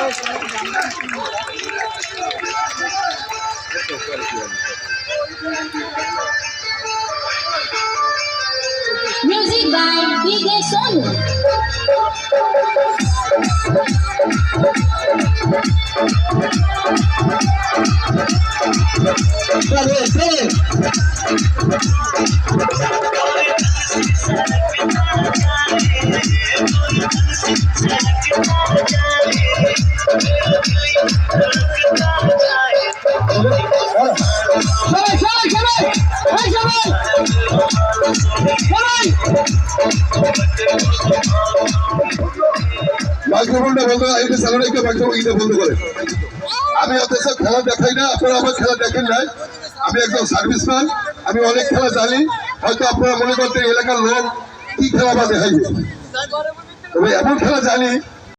Music by DJ Sonu. Bravo, bravo. মাইক্রোফোনটা বন্ধ করে আমি অথচ খেলা দেখাই না, আপনারা আমার খেলা দেখেন নাই। আমি একজন সার্ভিসম্যান আমি অনেক খেলা জানি। হয়তো আপনারা মনে করতে এলাকার লোক কি খেলা বা দেখাইবে তবে এমন খেলা জানি